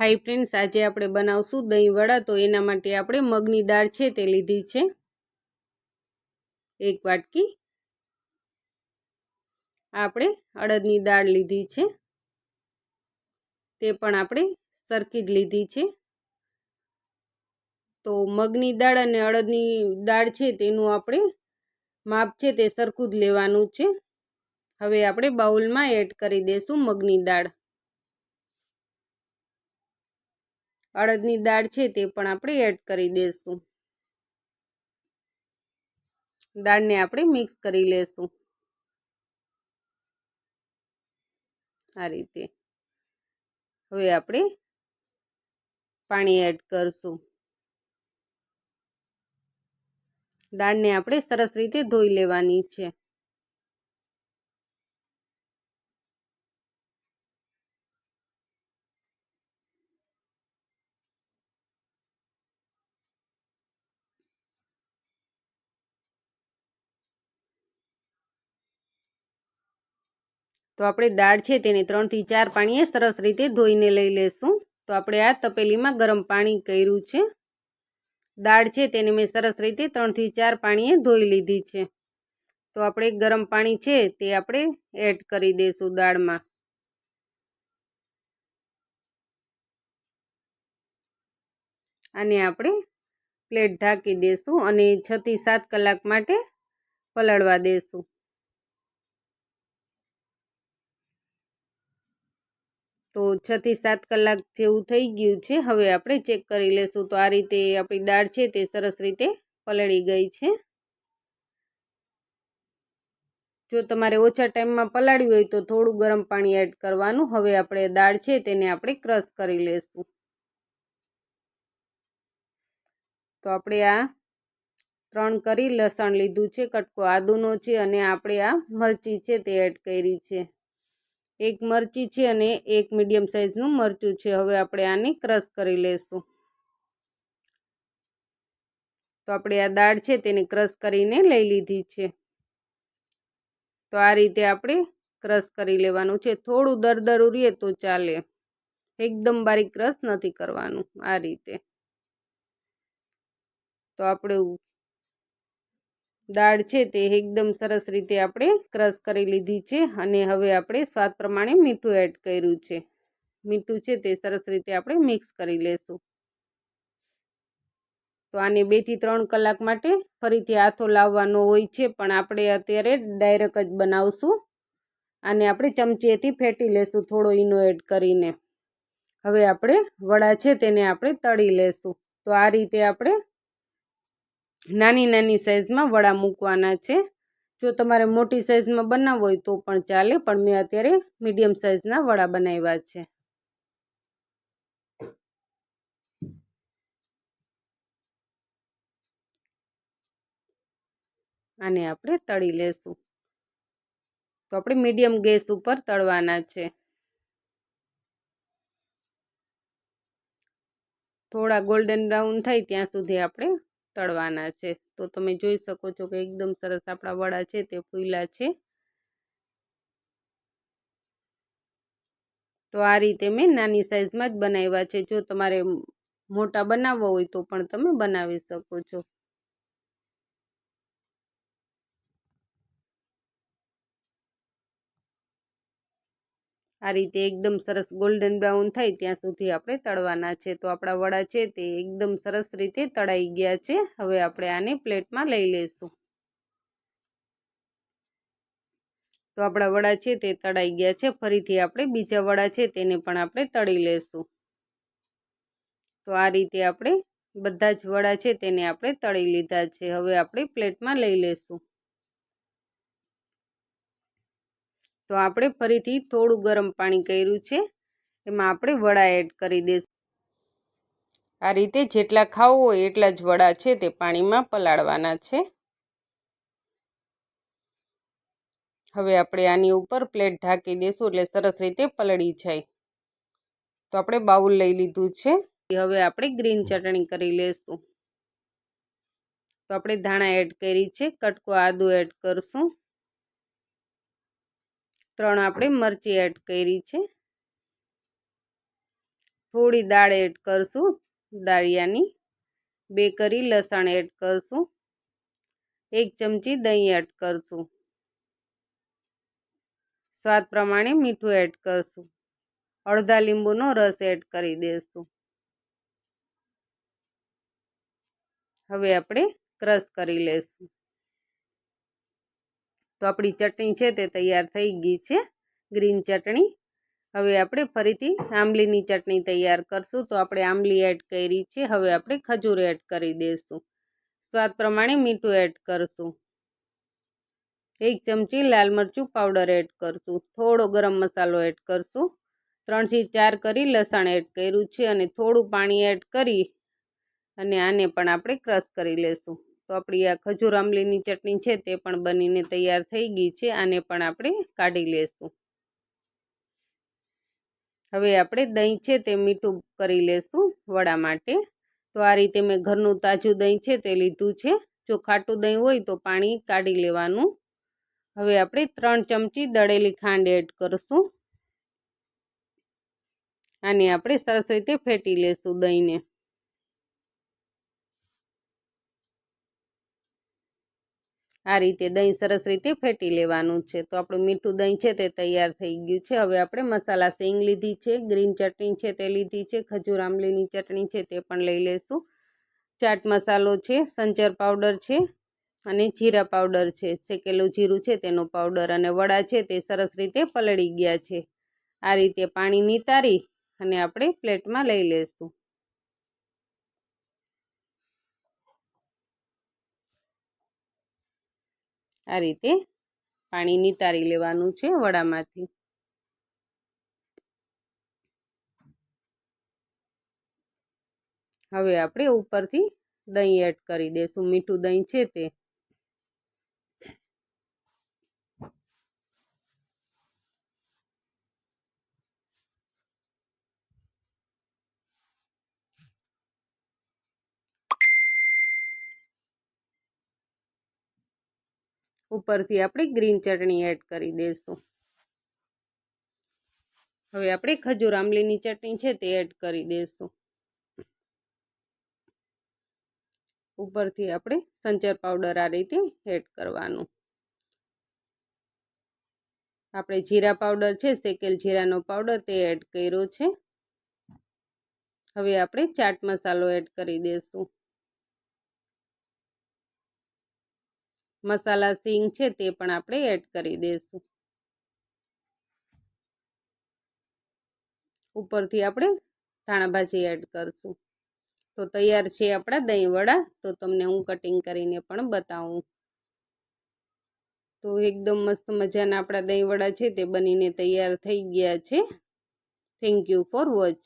High friends, આજે આપણે બનાવશું દહીં વડા. તો એના માટે આપણે મગની દાળ છે તે લીધી છે. એક વાટકી. આપણે અડદની દાળ લીધી છે. તે પણ આપણે સરખી જ લીધી છે. તો મગની દાળ અને અડદની દાળ છે તેનું આપણે માપ છે તે સરખું જ લેવાનું છે. હવે આપણે બાઉલમાં એડ કરી દઈશું મગની દાળ. અડદની દાળ છે તે પણ આપણે એડ કરી દઈશું દાળને આપણે મિક્સ કરી લેશું. આ રીતે. હવે આપણે પાણી એડ કરશું. દાળને આપણે સરસ રીતે ધોઈ લેવાની છે. તો આપણે દાળ છે તેને ત્રણથી ચાર પાણીએ સરસ રીતે ધોઈને લઈ લેશું. તો આપણે આ તપેલીમાં ગરમ પાણી કર્યું છે. દાળ છે તેને મેં સરસ રીતે ત્રણથી ચાર પાણીએ ધોઈ લીધી છે. તો આપણે ગરમ પાણી છે તે આપણે એડ કરી દઈશું દાળમાં. આને આપણે પ્લેટ ઢાંકી દઈશું અને છથી સાત કલાક માટે પલાળવા દઈશું તો છથી સાત કલાક જેવું થઈ ગયું છે. હવે આપણે ચેક કરી લેશું તો આ રીતે આપણી દાળ છે તે સરસ રીતે પલળી ગઈ છે. જો તમારે ઓછા ટાઈમમાં પલાળવી હોય તો થોડું ગરમ પાણી એડ કરવાનું. હવે આપણે દાળ છે તેને આપણે ક્રશ કરી લેશું. તો આપણે આ ત્રણ કરી લસણ લીધું છે, કટકો આદુનો છે અને આપણે આ મરચી છે તે એડ કરી છે. એક મરચી છે અને એક મીડિયમ સાઇઝનું મરચું છે. હવે આપણે આને ક્રશ કરી લેશું. તો આપણે આ દાળ છે તેને ક્રશ કરીને લઈ લીધી છે. તો આ રીતે આપણે ક્રશ કરી લેવાનું છે. થોડું દરદરું રહીએ તો ચાલે. એકદમ બારીક ક્રશ નથી કરવાનું આ રીતે. તો આપણે દાળ છે તે એકદમ સરસ રીતે આપણે ક્રશ કરી લીધી છે અને હવે આપણે સ્વાદ પ્રમાણે મીઠું એડ કર્યું છે. મીઠું છે તે સરસ રીતે આપણે મિક્સ કરી લેશું. તો આને બેથી ત્રણ કલાક માટે ફરીથી હાથો લાવવાનો હોય છે પણ આપણે અત્યારે ડાયરેક્ટ જ બનાવશું. આને આપણે ચમચીએથી ફેટી લેશું થોડો ઈનો એડ કરીને. હવે આપણે વડા છે તેને આપણે તળી લેશું. તો આ રીતે આપણે નાની નાની સાઇઝમાં વડા મૂકવાના છે. જો તમારે મોટી સાઇઝમાં બનાવવો હોય તો પણ ચાલે, પણ મેં અત્યારે મીડિયમ સાઇઝના વડા બનાવ્યા છે. આને આપણે તળી લેશું. તો આપણે મીડિયમ ગેસ ઉપર તળવાના છે. થોડા ગોલ્ડન બ્રાઉન થાય ત્યાં સુધી આપણે તળવાના છે. તો તમે જોઈ શકો છો કે એકદમ સરસ આપણા વડા છે તે ફૂલા છે. તો આ રીતે મેં નાની સાઇઝમાં જ બનાવ્યા છે. જો તમારે મોટા બનાવવા હોય તો પણ તમે બનાવી શકો છો. આ રીતે એકદમ સરસ ગોલ્ડન બ્રાઉન થાય ત્યાં સુધી આપણે તળવાના છે. તો આપણા વડા છે તે એકદમ સરસ રીતે તળાઈ ગયા છે. હવે આપણે આને પ્લેટમાં લઈ લઈશું. તો આપણા વડા છે તે તળાઈ ગયા છે. ફરીથી આપણે બીજા વડા છે તેને પણ આપણે તળી લેશું તો આ રીતે આપણે બધા જ વડા છે તેને આપણે તળી લીધા છે. હવે આપણે પ્લેટમાં લઈ લેશું તો આપણે ફરીથી થોડું ગરમ પાણી કર્યું છે. એમાં આપણે વડા એડ કરી દઈશું આ રીતે જેટલા ખાવું હોય એટલા જ વડા છે તે પાણીમાં પલાળવાના છે. હવે આપણે આની ઉપર પ્લેટ ઢાંકી દઈશું એટલે સરસ રીતે પલળી જાય. તો આપણે બાઉલ લઈ લીધું છે. હવે આપણે ગ્રીન ચટણી કરી લેશું. તો આપણે ધાણા એડ કરી છે. કટકો આદુ એડ કરશું. ત્રણ આપણે મરચી એડ કરી છે. થોડી દાળ એડ કરશું, દાળિયાની. બે કરી લસણ એડ કરશું. એક ચમચી દહીં એડ કરશું. સ્વાદ પ્રમાણે મીઠું એડ કરશું. અડધા લીંબુનો રસ એડ કરી દઈશું હવે આપણે ક્રશ કરી લેશું. તો આપણી ચટણી છે તે તૈયાર થઈ ગઈ છે, ગ્રીન ચટણી. હવે આપણે ફરીથી આંબલીની ચટણી તૈયાર કરશું, તો આપણે આંબલી એડ કરી છે, હવે આપણે ખજૂર એડ કરી દઈશું. સ્વાદ પ્રમાણે મીઠું એડ કરશું. એક ચમચી લાલ મરચું પાવડર એડ કરશું, થોડો ગરમ મસાલો એડ કરશું. ત્રણથી ચાર કરી લસણ એડ કર્યું છે, અને થોડું પાણી એડ કરી, અને આને પણ આપણે ક્રશ કરી લેશું. તો આપણી આ ખજૂર આંબલીની ચટણી છે તે પણ બનીને તૈયાર થઈ ગઈ છે, આને પણ આપણે કાઢી લેશું. હવે આપણે દહીં છે તે મીઠું કરી લેશું વડા માટે. તો આ રીતે મેં ઘરનું તાજું દહીં છે તે લીધું છે. જો ખાટું દહીં હોય તો પાણી કાઢી લેવાનું. હવે આપણે ત્રણ ચમચી દળેલી ખાંડ એડ કરશું. આને આપણે સરસ રીતે ફેટી લેશું દહીંને. આ રીતે દહીં સરસ રીતે ફેટી લેવાનું છે. તો આપણું મીઠું દહીં છે તે તૈયાર થઈ ગયું છે. હવે આપણે મસાલા સિંગ લીધી છે, ગ્રીન ચટણી છે તે લીધી છે, ખજૂર આંબલીની ચટણી છે તે પણ લઈ લેશું. ચાટ મસાલો છે, સંચર પાવડર છે અને જીરા પાવડર છે. શેકેલું જીરું છે તેનો પાવડર અને વડા છે તે સરસ રીતે પલળી ગયા છે. આ રીતે પાણી નિતારી અને આપણે પ્લેટમાં લઈ લેશું. આ રીતે પાણી નિતારી લેવાનું છે વડામાંથી. હવે આપણે ઉપરથી દહીં એડ કરી દઈશું મીઠું દહીં છે તે. ઉપરથી આપણે ગ્રીન ચટણી એડ કરી દઈશું હવે આપણે ખજૂર આંબલીની ચટણી છે તે એડ કરી દઈશું ઉપરથી આપણે સંચર પાવડર આ રીતે એડ કરવાનું. આપણે જીરા પાવડર છે, શેકેલ જીરાનો પાવડર તે એડ કર્યો છે. હવે આપણે ચાટ મસાલો એડ કરી દઈશું મસાલા, સિંગ છે તે પણ આપણે એડ કરી દઈશું. ઉપરથી આપણે ધાણાભાજી એડ કરશું. તો તૈયાર છે આપણા દહીં વડા. તો તમને હું કટિંગ કરીને પણ બતાવું. તો એકદમ મસ્ત મજાના આપણા દહીં વડા છે તે બનીને તૈયાર થઈ ગયા છે. Thank you for watch